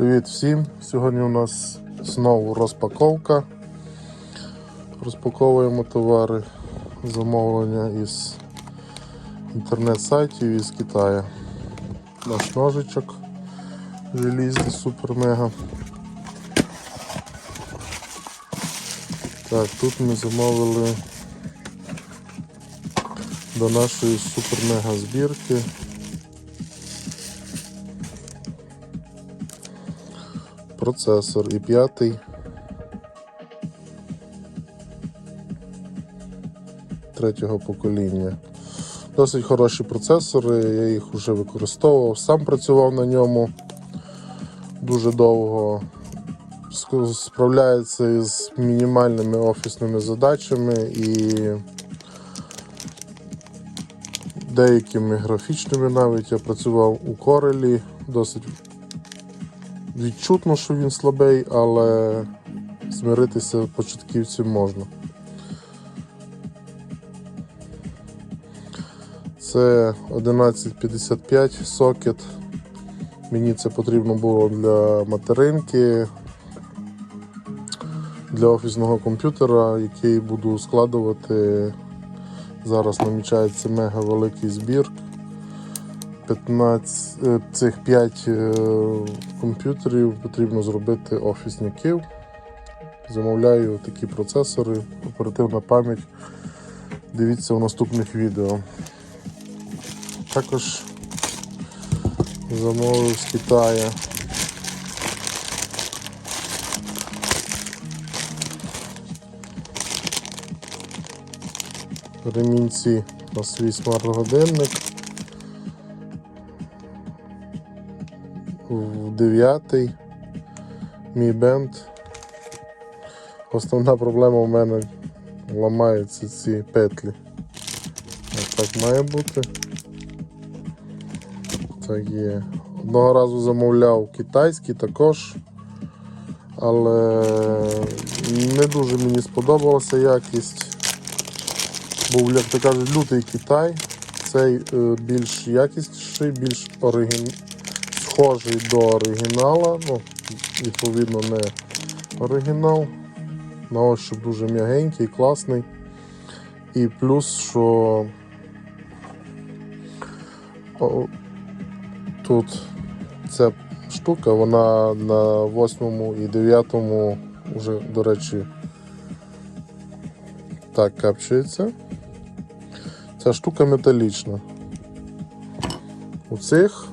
Привіт всім! Сьогодні у нас знову розпаковка. Розпаковуємо товари замовлення із інтернет-сайтів із Китаю. Наш ножичок желізний супер мега. Так, тут ми замовили до нашої супер мега збірки процесор і п'ятий. Третього покоління. Досить хороші процесори, я їх вже використовував, сам працював на ньому дуже довго. Справляється із мінімальними офісними задачами і деякими графічними навіть. Я працював у Corel, досить відчутно, що він слабий, але змиритися початківцям можна. Це 1155 сокет. Мені це потрібно було для материнки, для офісного комп'ютера, який буду складувати. Зараз намічається мега великий збір. 15, е, цих 5 комп'ютерів потрібно зробити офісників. Замовляю такі процесори, оперативна пам'ять. Дивіться в наступних відео. Також замовив з Китаю. Ремінці на свій смарт-годинник. В 9 мій бенд. Основна проблема у мене ламаються ці петлі. Ось так має бути. Так є. Одного разу замовляв китайський також, але не дуже мені сподобалася якість. Був, як то кажуть, лютий Китай. Цей е, більш якісніший, більш оригін схожий до оригінала, ну, відповідно, не оригінал. На ощуп дуже м'ягенький, класний. І плюс, що о, тут ця штука, вона на 8 і 9 вже, до речі, так капчується. Ця штука металічна. У цих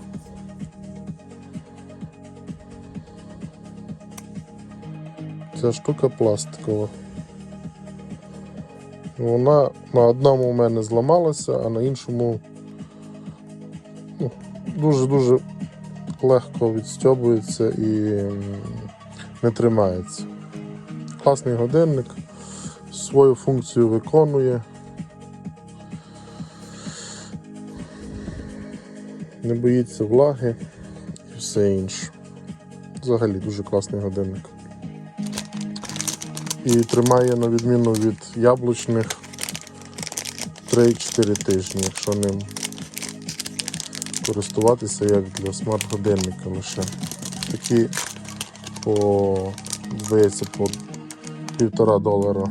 Ця штука пластикова. Вона на одному у мене зламалася, а на іншому ну, дуже-дуже легко відстьобується і не тримається. Класний годинник, свою функцію виконує. Не боїться влаги і все інше. Взагалі дуже класний годинник і тримає на відміну від яблучних 3-4 тижні, якщо ним користуватися як для смарт-годинника лише. Такі по, здається, по півтора долара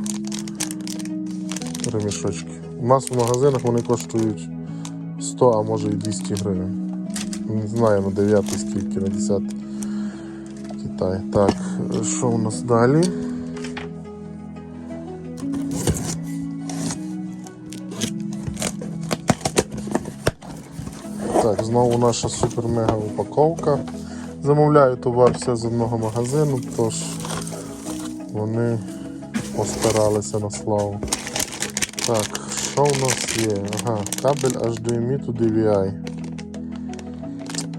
ремішочки. У нас в магазинах вони коштують 100, а може і 200 гривень. Не знаю на 9 скільки, на 10 Китай. Так, що у нас далі? Так, знову наша супер-мега упаковка. Замовляю товар все з одного магазину, тож вони постаралися на славу. Так, що у нас є? Ага, кабель HDMI to DVI.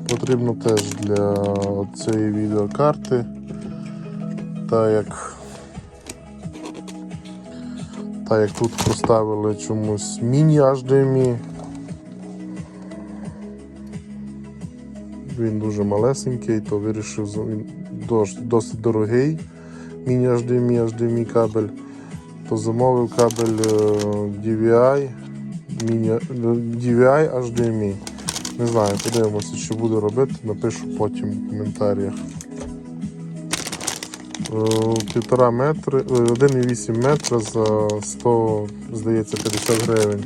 Потрібно теж для цієї відеокарти. Та як та як тут поставили чомусь міні Він дуже малесенький, то вирішив він дос- досить дорогий. Міні HDMI, HDMI кабель. То замовив кабель е, DVI, е, DVI HDMI. Не знаю, подивимося, що буду робити, напишу потім в коментарях. Півтора метри, е, 1,8 метра за 100, здається, 50 гривень.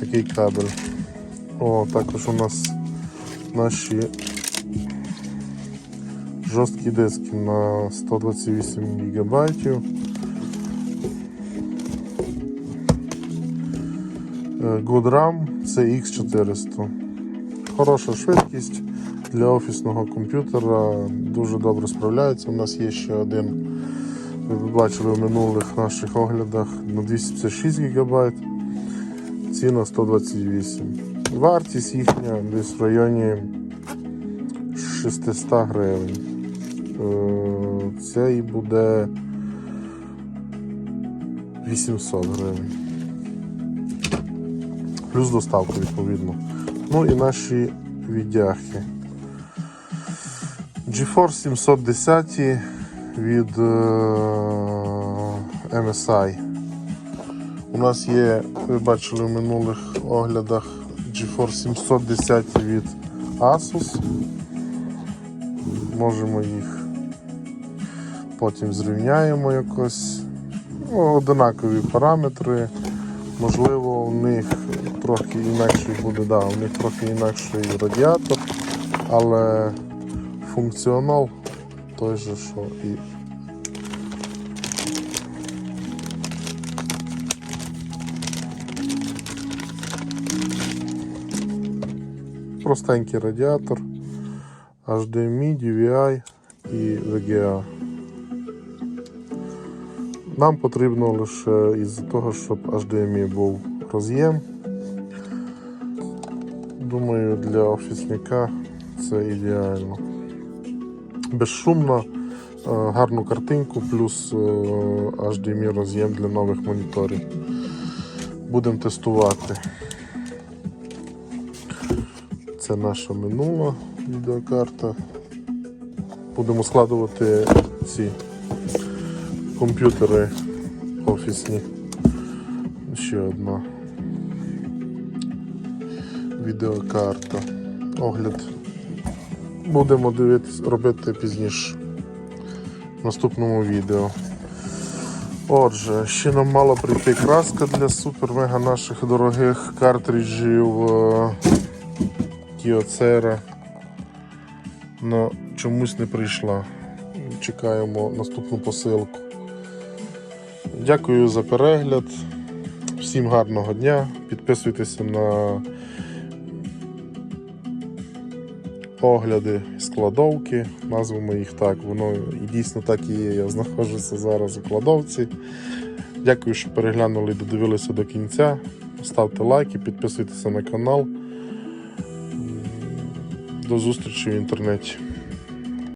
Такий кабель. О, також у нас наші жорсткі диски на 128 гігабайтів. Е, Goodram CX400. Хороша швидкість для офісного комп'ютера. Дуже добре справляється. У нас є ще один, ви бачили в минулих наших оглядах на 256 ГБ. Ціна 128. Вартість їхня десь в районі 600 гривень. Е, Це і буде 800 гривень. Плюс доставка відповідно. Ну і наші віддяхи. GeForce 710 від е, MSI. У нас є, ви бачили в минулих оглядах GeForce 710 від Asus. Можемо їх потім зрівняємо якось. Ну, одинакові параметри. Можливо, у них трохи інакший буде, да, у них трохи інакший радіатор, але функціонал той же, що і. Простенький радіатор, HDMI, DVI і VGA. Нам потрібно лише із-за того, щоб HDMI був роз'єм. Думаю, для офісника це ідеально. Безшумно, е, гарну картинку, плюс е, HDMI роз'єм для нових моніторів. Будемо тестувати. Це наша минула відеокарта. Будемо складувати ці комп'ютери офісні. Ще одна відеокарта. Огляд. Будемо дивитись, робити пізніше в наступному відео. Отже, ще нам мала прийти краска для супер-мега наших дорогих картриджів е, Kyocera. Но чомусь не прийшла. Чекаємо наступну посилку. Дякую за перегляд. Всім гарного дня. Підписуйтеся на огляди складовки, назвемо їх так. Воно і дійсно так і є. Я знаходжуся зараз у кладовці. Дякую, що переглянули і додивилися до кінця. Ставте лайки, підписуйтеся на канал. До зустрічі в інтернеті.